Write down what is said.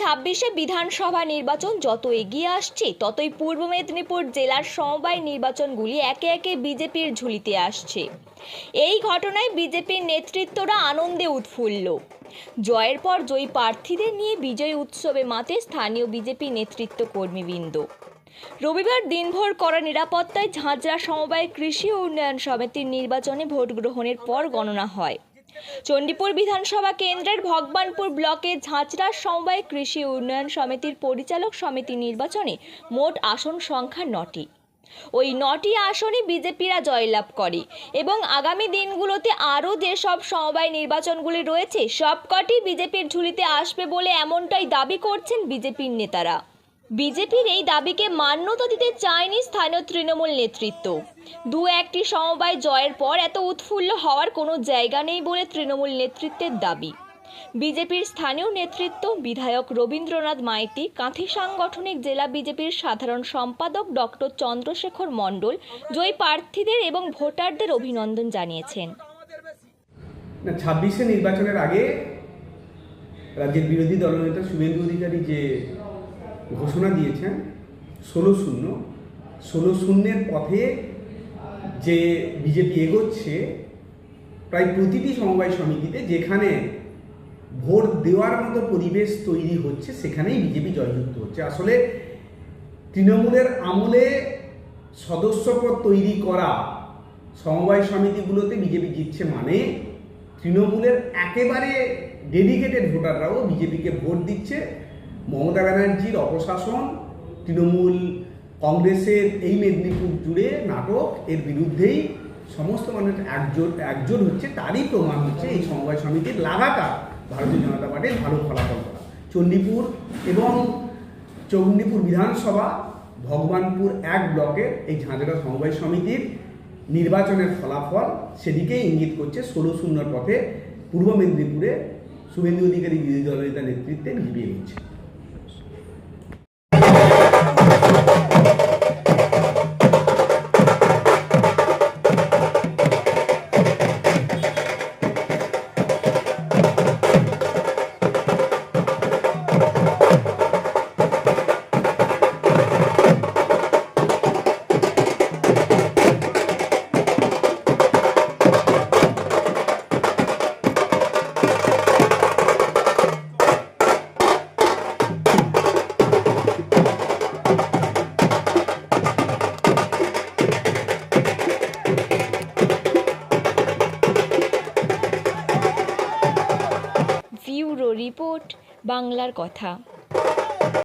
ছাব্বিশে বিধানসভা নির্বাচন যত এগিয়ে আসছে, ততই পূর্ব মেদিনীপুর জেলার সমবায় নির্বাচনগুলি একে একে বিজেপির ঝুলিতে আসছে। এই ঘটনায় বিজেপির নেতৃত্বরা আনন্দে উৎফুল্ল। জয়ের পর জয়ী প্রার্থীদের নিয়ে বিজয় উৎসবে মাতে স্থানীয় বিজেপি নেতৃত্ব কর্মীবৃন্দ রবিবার দিনভর করা নিরাপত্তায় ঝাঁঝরা সমবায় কৃষি উন্নয়ন সমিতির নির্বাচনে ভোট গ্রহণের পর গণনা হয়। চণ্ডীপুর বিধানসভা কেন্দ্রের ভগবানপুর ব্লকে ঝাঁচড়া সমবায় কৃষি উন্নয়ন সমিতির পরিচালক সমিতি নির্বাচনে মোট আসন সংখ্যা নটি। ওই নটি আসনে বিজেপিরা জয়লাভ করে এবং আগামী দিনগুলোতে আরও যেসব সমবায় নির্বাচনগুলি রয়েছে, সবকটি বিজেপির ঝুলিতে আসবে বলে এমনটাই দাবি করছেন বিজেপির নেতারা। বিজেপির এই দাবিকে মান্যতা দিতে চায়নি স্থানীয় তৃণমূল নেতৃত্ব। দু একটি সমবায় জয়ের পর এত উৎফুল্ল হওয়ার কোনো জায়গা নেই বলে তৃণমূল নেতৃত্বের দাবি। বিজেপির স্থানীয় নেতৃত্ব বিধায়ক রবীন্দ্রনাথ মাইতি, কাঁথি সাংগঠনিক জেলা বিজেপির সাধারণ সম্পাদক ডক্টর চন্দ্রশেখর মণ্ডল, জয়ী প্রার্থীদের এবং ভোটারদের অভিনন্দন জানিয়েছেন। ছাব্বিশে নির্বাচনের আগে রাজ্যের বিরোধী দলনেতা শুভেন্দু অধিকারী যে ঘোষণা দিয়েছেন ষোলো শূন্য। ষোলো শূন্যের পথে যে বিজেপি এগোচ্ছে, প্রায় প্রতিটি সমবায় সমিতিতে যেখানে ভোট দেওয়ার মতো পরিবেশ তৈরি হচ্ছে, সেখানেই বিজেপি জয়যুক্ত হচ্ছে। আসলে তৃণমূলের আমলে সদস্যপদ তৈরি করা সমবায় সমিতিগুলোতে বিজেপি জিতছে মানে তৃণমূলের একেবারে ডেডিকেটেড ভোটাররাও বিজেপিকে ভোট দিচ্ছে। মমতা ব্যানার্জির অপশাসন, তৃণমূল কংগ্রেসের এই মেদিনীপুর জুড়ে নাটক, এর বিরুদ্ধেই সমস্ত মানুষ একজোট একজোট হচ্ছে, তারই প্রমাণ হচ্ছে এই সমবায় সমিতির লাগাতার ভারতীয় জনতা পার্টির ভালো ফলাফল করা। চণ্ডীপুর এবং চণ্ডীপুর বিধানসভা, ভগবানপুর এক ব্লকের এই ঝাঁঝরা সমবায় সমিতির নির্বাচনের ফলাফল সেদিকেই ইঙ্গিত করছে ষোলো শূন্যর পথে পূর্ব মেদিনীপুরে শুভেন্দু অধিকারী বিরোধী দলনেতা নেতৃত্বে বিজেপি এগোচ্ছে রিপোর্ট বাংলার কথা।